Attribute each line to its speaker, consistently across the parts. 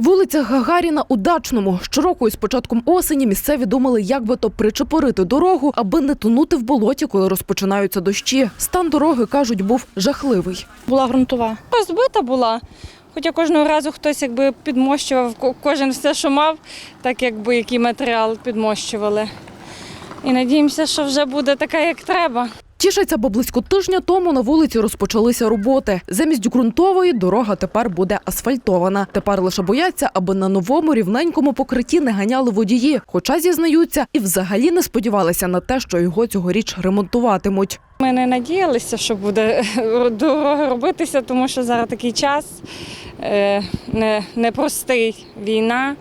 Speaker 1: Вулиця Гагаріна у Дачному. Щороку із початком осені місцеві думали, як би то причепорити дорогу, аби не тонути в болоті, коли розпочинаються дощі. Стан дороги, кажуть, був жахливий.
Speaker 2: Була ґрунтова. Розбита була. Хоча кожного разу хтось якби підмощував, кожен все, що мав, так якби який матеріал підмощували. І надіємося, що вже буде така, як треба.
Speaker 1: Тішаться, бо близько тижня тому на вулиці розпочалися роботи. Замість ґрунтової дорога тепер буде асфальтована. Тепер лише бояться, аби на новому рівненькому покритті не ганяли водії. Хоча зізнаються, і взагалі не сподівалися на те, що його цьогоріч ремонтуватимуть.
Speaker 2: Ми не надіялися, що буде дорога робитися, тому що зараз такий час е, не- непростий війна.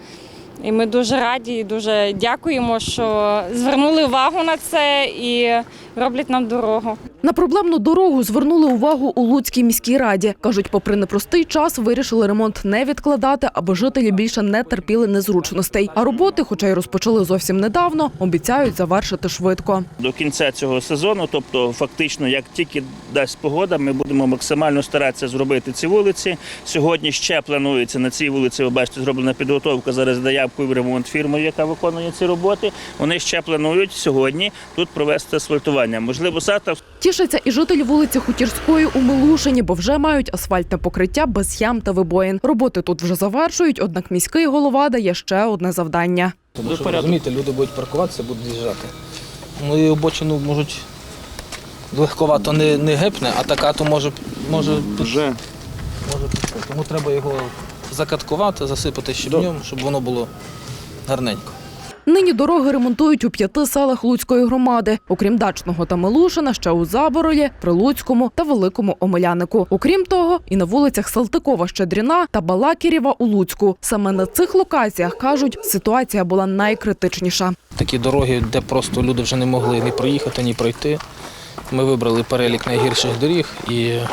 Speaker 2: І ми дуже раді і дуже дякуємо, що звернули увагу на це і роблять нам дорогу.
Speaker 1: На проблемну дорогу звернули увагу у Луцькій міській раді. Кажуть, попри непростий час, вирішили ремонт не відкладати, аби жителі більше не терпіли незручностей. А роботи, хоча й розпочали зовсім недавно, обіцяють завершити швидко.
Speaker 3: До кінця цього сезону, тобто фактично, як тільки дасть погода, ми будемо максимально старатися зробити ці вулиці. Сьогодні ще планується на цій вулиці. Ви бачите, зроблена підготовка зараз заявкою в ремонт фірми, яка виконує ці роботи. Вони ще планують сьогодні тут провести асфальтування. Можливо, завтра
Speaker 1: Тішаться і жителі вулиці Хутірської у Милушині, бо вже мають асфальтне покриття без ям та вибоїн. Роботи тут вже завершують, однак міський голова дає ще одне завдання.
Speaker 4: Тому що розумієте, люди будуть паркуватися, будуть з'їжджати. Ну і обочину можуть легковато не, не гепне, а така то може, може,
Speaker 5: Вже
Speaker 4: може. Тому треба його закаткувати, засипати щебнем, щоб воно було гарненько.
Speaker 1: Нині дороги ремонтують у п'яти селах Луцької громади. Окрім Дачного та Милушина, ще у Заборолі, Прилуцькому та Великому Омелянику. Окрім того, і на вулицях Салтикова, Щедріна та Балакірєва у Луцьку. Саме на цих локаціях кажуть, ситуація була найкритичніша.
Speaker 4: Такі дороги, де просто люди вже не могли ні проїхати, ні пройти. Ми вибрали перелік найгірших доріг і е,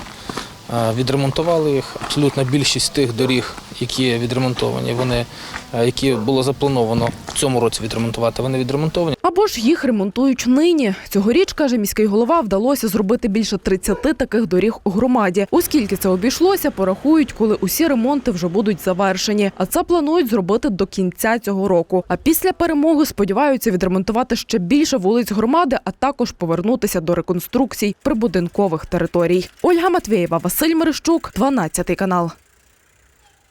Speaker 4: відремонтували їх. Абсолютно більшість тих доріг, які відремонтовані, вони, е, які було заплановано в цьому році відремонтувати, вони відремонтовані.
Speaker 1: Або ж їх ремонтують нині. Цьогоріч, каже міський голова, вдалося зробити більше 30 таких доріг у громаді. Оскільки це обійшлося, порахують, коли усі ремонти вже будуть завершені. А це планують зробити до кінця цього року. А після перемоги сподіваються відремонтувати ще більше вулиць громади, а також повернутися до реконструкцій прибудинкових територій. Ольга Матвєєва, Василь Мерещук, 12 канал.